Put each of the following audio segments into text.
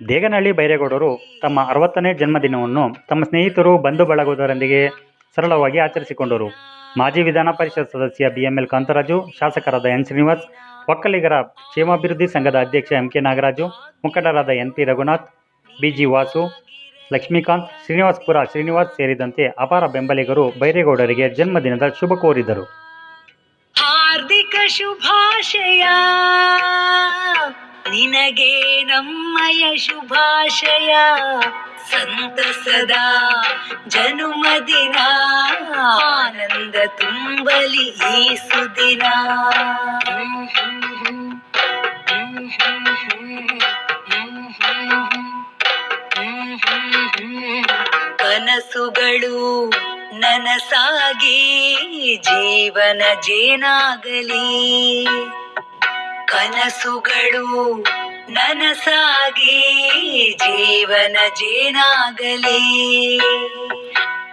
ದೇಗನಹಳ್ಳಿ ಬೈರೇಗೌಡರು ತಮ್ಮ ಅರವತ್ತನೇ ಜನ್ಮದಿನವನ್ನು ತಮ್ಮ ಸ್ನೇಹಿತರು, ಬಂಧು ಬಳಗುವುದರೊಂದಿಗೆ ಸರಳವಾಗಿ ಆಚರಿಸಿಕೊಂಡರು. ಮಾಜಿ ವಿಧಾನ ಪರಿಷತ್ ಸದಸ್ಯ ಬಿಎಂಎಲ್ ಕಾಂತರಾಜು, ಶಾಸಕರಾದ ಎನ್ ಶ್ರೀನಿವಾಸ್, ಒಕ್ಕಲಿಗರ ಕ್ಷೇಮಾಭಿವೃದ್ಧಿ ಸಂಘದ ಅಧ್ಯಕ್ಷ ಎಂ ಕೆ ನಾಗರಾಜು, ಮುಖಂಡರಾದ N P Raghunath B G Vasu, Lakshmikant, Srinivaspura Srinivas ಸೇರಿದಂತೆ ಅಪಾರ ಬೆಂಬಲಿಗರು ಬೈರೇಗೌಡರಿಗೆ ಜನ್ಮದಿನದ ಶುಭ ಕೋರಿದರು. ಹಾರ್ದಿಕ ಶುಭಾಶಯ. ನಿನಗೆ ನಮ್ಮಯ ಶುಭಾಶಯ. ಸಂತಸದ ಜನುಮದಿನ ಆನಂದ ತುಂಬಲಿ ಈ ಸುದಿನ ಕನಸುಗಳು ನನಸಾಗಿ ಜೀವನ ಜೇನಾಗಲಿ. ಕನಸುಗಳು ನನಸಾಗಿ ಜೀವನ ಜೇನಾಗಲಿ.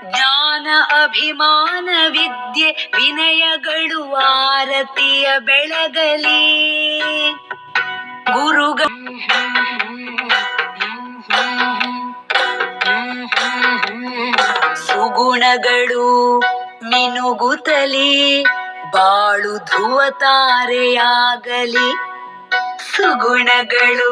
ಜ್ಞಾನ, ಅಭಿಮಾನ, ವಿದ್ಯೆ, ವಿನಯಗಳು ಆರತಿಯ ಬೆಳಗಲಿ. ಗುರುಗ ಸುಗುಣಗಳು ಮಿನುಗುತ್ತಲಿ ಬಾಳು ಧುವ ತಾರೆಯಾಗಲಿ. ಸುಗುಣಗಳು